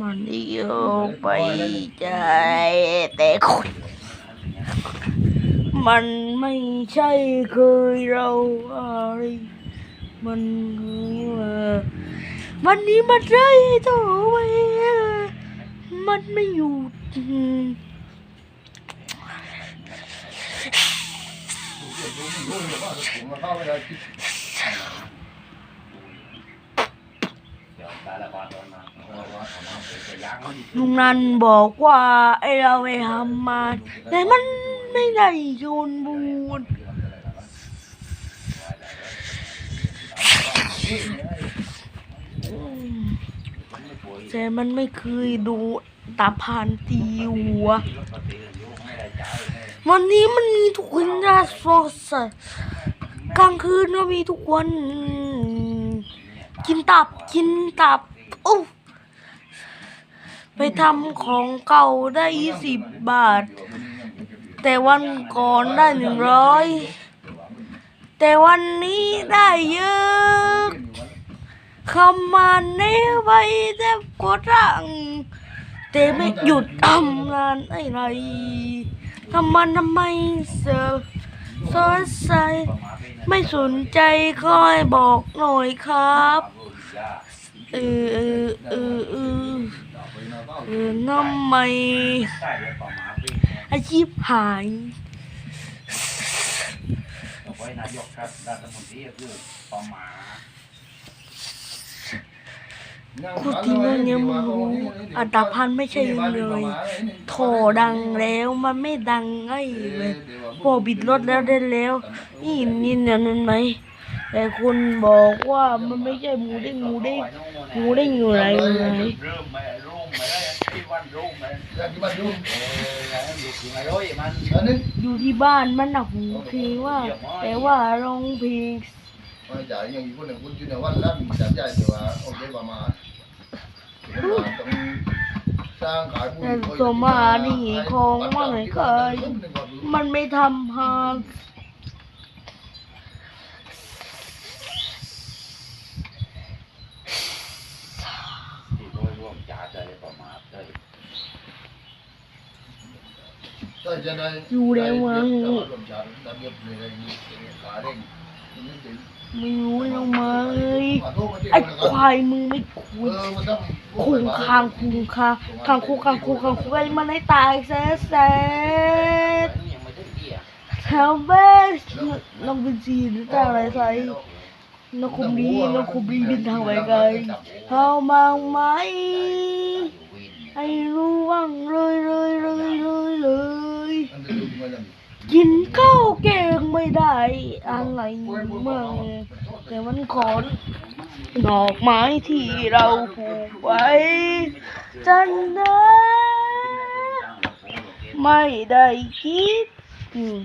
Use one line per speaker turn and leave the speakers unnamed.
มันเดียวไปใจแต่คนมันไม่ใช่เคยเราอะไร มันคยว่าวันนี้มันใจโตไปมันไม่อยู่อืม ลุงนันบอกว่าไอเราไปทำมาแต่มันไม่ได้โยนบูนแต่มันไม่เคยดูตาพานตีหัววันนี้มันมีทุกคนราสสดกลางคืนก็มีทุกวัน กินตับกินตับโอ้ไปทำของเก่าได้ยี่สิบบาท แต่วันก่อนได้หนึ่งร้อยแต่วันนี้ได้เยอะคำมันเนี้ไปแทบกดรังแต่ไม่หยุดทำงานอะไรทำมันทำไมเสือ สดใส ไม่สนใจค่อยบอกหน่อยครับเออเออเออเออเออทำไม่อาชีพหาย
ไว้นายกครับรัฐมนตรีคือปอหมา
พูดจริงเรื่องเนี้ยมึงรู้อัตราพันไม่ใช่เลยโถดังแล้วมันไม่ดังไงเลยพอบิดรถแล้วได้แล้ว นี่นี่เนี่ยนั่นไหมแต่คุณบอกว่ามันไม่ใช่หมูเด้งหมูเด้งหมูเด้งอยู่ไหนอยู่ไหน
เริ่มม่รุ่มไม่ได้ที่วันรุ่มไม่เอยู่ที่ไหนร้อยมัน
อยู่ที่บ้านมันหนักหูเพลงว่า แต่ว่าร้องเพลง
มาจ่ายอย่างอีกคนหนึ่งคุณชื่อวันแล้วมีจัดใหญ่แต่ว่าโอเคประมาณ
แต่สมานี่ของมันเคย มันไม่ทำหา
ดอ
ยู่แล้วมั้ง
มจานดำเงียบเลยขา
ไม่รู้ล้วมั้งไอ้ควายมึงไม่คุย
เออมัน
คุงคางคุงคางคางคุงคางคุงคางคุงไอ้มันให้ตายแซ่แซ่แถวเบสน้องเป็นจีนหรือแต่อะไรใส่น้องคุมดีน้องคุมดีบินทางไปไกลเข้ามาไหมให้รู้ว่างเลยเลยเลยเลยเลยกินข้าวแกงไม่ได้อะไรมั่งแต่มันขอน ดอกไม้ที่เราปลูกไว้ จันนะไม่ได้คิดอืม